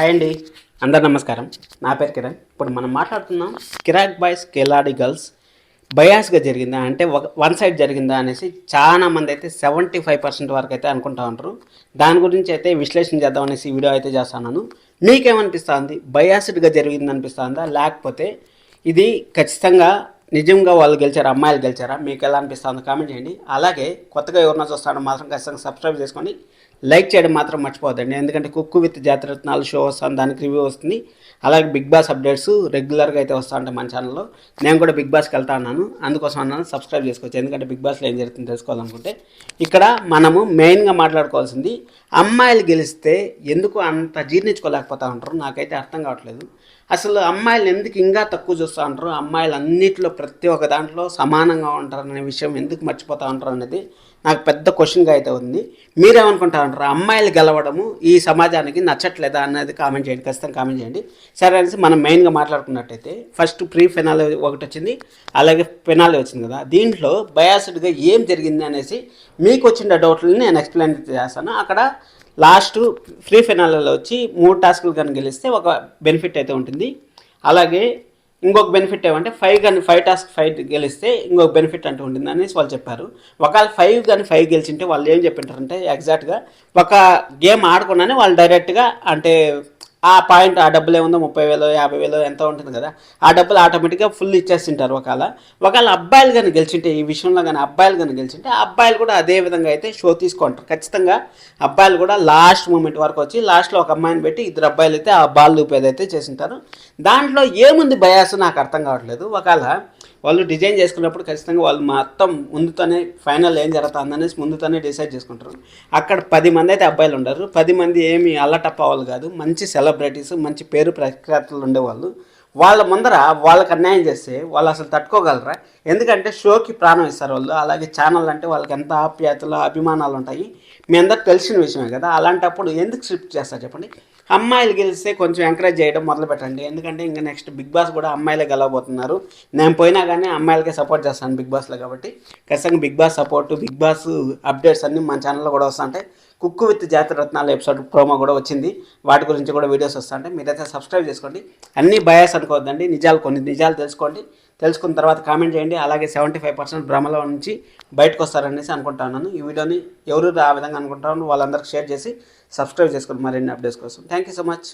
Hi అండి. అందరు నమస్కారం. నా పేరు కిరణ్. ఇప్పుడు మనం మాట్లాడుతున్నాం కిరాక్ బాయ్స్ కెలాడి గర్ల్స్. బయాస్గా జరిగిందా? అంటే ఒక వన్ సైడ్ జరిగిందా అనేసి చాలా మంది అయితే సెవెంటీ ఫైవ్ పర్సెంట్ వరకు అయితే అనుకుంటా ఉంటారు. దాని గురించి అయితే విశ్లేషణ చేద్దాం అనేసి వీడియో అయితే చేస్తున్నాను. మీకేమనిపిస్తుంది? బయాస్డ్గా జరిగింది అనిపిస్తుందా లేకపోతే ఇది ఖచ్చితంగా నిజంగా వాళ్ళు గెలిచారా అమ్మాయిలు గెలిచారా మీకు ఎలా అనిపిస్తుందో కామెంట్ చేయండి. అలాగే కొత్తగా ఎవరైనా చూస్తాను మాత్రం ఖచ్చితంగా సబ్స్క్రైబ్ చేసుకొని లైక్ చేయడం మాత్రం మర్చిపోదండి ఎందుకంటే కుక్కు విత్ జాతరత్నాలు షో వస్తాను దానికి రివ్యూ వస్తుంది. అలాగే బిగ్ బాస్ అప్డేట్స్ రెగ్యులర్గా అయితే వస్తూ ఉంటాయి మన ఛానల్లో నేను కూడా బిగ్ బాస్కి వెళ్తా ఉన్నాను. అందుకోసం అన్నాను సబ్స్క్రైబ్ చేసుకోవచ్చు. ఎందుకంటే బిగ్ బాస్లో ఏం జరుగుతుందో తెలుసుకోవాలనుకుంటే. ఇక్కడ మనము మెయిన్గా మాట్లాడుకోవాల్సింది అమ్మాయిలు గెలిస్తే ఎందుకు అంత జీర్ణించుకోలేకపోతా ఉంటారు? నాకైతే అర్థం కావట్లేదు. అసలు అమ్మాయిలు ఎందుకు ఇంకా తక్కువ చూస్తూ ఉంటారు? అమ్మాయిలు అన్నింటిలో ప్రతి ఒక్క దాంట్లో సమానంగా ఉంటారనే విషయం ఎందుకు మర్చిపోతా ఉంటారు అనేది నాకు పెద్ద క్వశ్చన్గా అయితే ఉంది. మీరేమనుకుంటా ఉంటారు అమ్మాయిలు గెలవడము ఈ సమాజానికి నచ్చట్లేదా అనేది కామెంట్ చేయండి. ఖచ్చితంగా కామెంట్ చేయండి. సరే అనేసి మనం మెయిన్గా మాట్లాడుకున్నట్టయితే ఫస్ట్ ప్రీ ఫెనాల్ ఒకటి వచ్చింది అలాగే ఫెనాల్ వచ్చింది కదా. దీంట్లో బయాసిడ్గా ఏం జరిగింది అనేసి మీకు వచ్చిన డౌట్లని నేను ఎక్స్ప్లెయిన్ చేస్తాను. అక్కడ లాస్ట్ ఫ్రీ ఫెనాల్లో వచ్చి మూడు టాస్కులు కనుక గెలిస్తే ఒక బెనిఫిట్ అయితే ఉంటుంది. అలాగే ఇంకొక బెనిఫిట్ ఏమంటే ఫైవ్ కానీ ఫైవ్ టాస్క్ ఫైవ్ గెలిస్తే ఇంకొక బెనిఫిట్ అంటూ ఉంటుంది అనేసి వాళ్ళు చెప్పారు. ఒకవేళ ఫైవ్ కానీ ఫైవ్ గెలిచింటే వాళ్ళు ఏం చెప్పింటారంటే ఎగ్జాక్ట్గా ఒక గేమ్ ఆడకుండానే వాళ్ళు డైరెక్ట్గా అంటే ఆ పాయింట్ ఆ డబ్బులు ఏముందో ముప్పై వేలు యాభై వేలు ఎంత ఉంటుంది కదా ఆ డబ్బులు ఆటోమేటిక్గా ఫుల్ ఇచ్చేస్తుంటారు ఒకవేళ. ఒకవేళ అబ్బాయిలు కానీ గెలిచింటే ఈ విషయంలో కానీ అబ్బాయిలు కానీ గెలిచింటే అబ్బాయిలు కూడా అదే విధంగా అయితే షో తీసుకుంటారు. ఖచ్చితంగా అబ్బాయిలు కూడా లాస్ట్ మూమెంట్ వరకు వచ్చి లాస్ట్లో ఒక అమ్మాయిని పెట్టి ఇద్దరు అబ్బాయిలు అయితే ఆ బాల్ లూపేది అయితే చేసింటారు. దాంట్లో ఏముంది బయాస్ నాకు అర్థం కావట్లేదు. ఒకవేళ వాళ్ళు డిజైన్ చేసుకున్నప్పుడు ఖచ్చితంగా వాళ్ళు మొత్తం ముందుతోనే ఫైనల్ ఏం జరుగుతుంది అనేసి ముందుతోనే డిసైడ్ చేసుకుంటారు. అక్కడ పది మంది అయితే అబ్బాయిలు ఉండరు. పది మంది ఏమి అల్లటప్ప వాళ్ళు కాదు. మంచి సెలబ్రిటీస్ మంచి పేరు ప్రఖ్యాతులు ఉండేవాళ్ళు. వాళ్ళ ముందర వాళ్ళకి అన్యాయం చేస్తే వాళ్ళు అసలు తట్టుకోగలరా? ఎందుకంటే షోకి ప్రాణం ఇస్తారు వాళ్ళు. అలాగే ఛానల్ అంటే వాళ్ళకి ఎంత ఆప్యాయతలు అభిమానాలు ఉంటాయి. మీ అందరూ తెలిసిన విషయమే కదా. అలాంటప్పుడు ఎందుకు స్క్రిప్ట్ చేస్తారు చెప్పండి? అమ్మాయిలు గెలిస్తే కొంచెం ఎంకరేజ్ చేయడం మొదలు పెట్టండి. ఎందుకంటే ఇంకా నెక్స్ట్ బిగ్ బాస్ కూడా అమ్మాయిలే గెలవబోతున్నారు. నేను పోయినా కానీ అమ్మాయిలకే సపోర్ట్ చేస్తాను బిగ్ బాస్లో కాబట్టి. ఖచ్చితంగా Bigg Boss support Bigg Boss updates అన్నీ మన ఛానల్లో కూడా వస్తుంటాయి కుక్కు విత్ జాతర రత్నాల ఎపిసోడ్ ప్రోమో కూడా వచ్చింది. వాటి గురించి కూడా వీడియోస్ వస్తుంటాయి మీరైతే సబ్స్క్రైబ్ చేసుకోండి. అన్ని బయాస్ అనుకోవద్దండి. నిజాలు కొన్ని నిజాలు తెలుసుకోండి. తెలుసుకున్న తర్వాత కామెంట్ చేయండి. అలాగే సెవెంటీ ఫైవ్ పర్సెంట్ భ్రమలో నుంచి బయటకు వస్తారనేసి అనుకుంటున్నాను ఈ వీడియోని ఎవరు ఆ విధంగా అనుకుంటారో వాళ్ళందరికీ షేర్ చేసి సబ్స్క్రైబ్ చేసుకోండి. మరిన్ని అప్డేట్స్ కోసం. Thank you so much.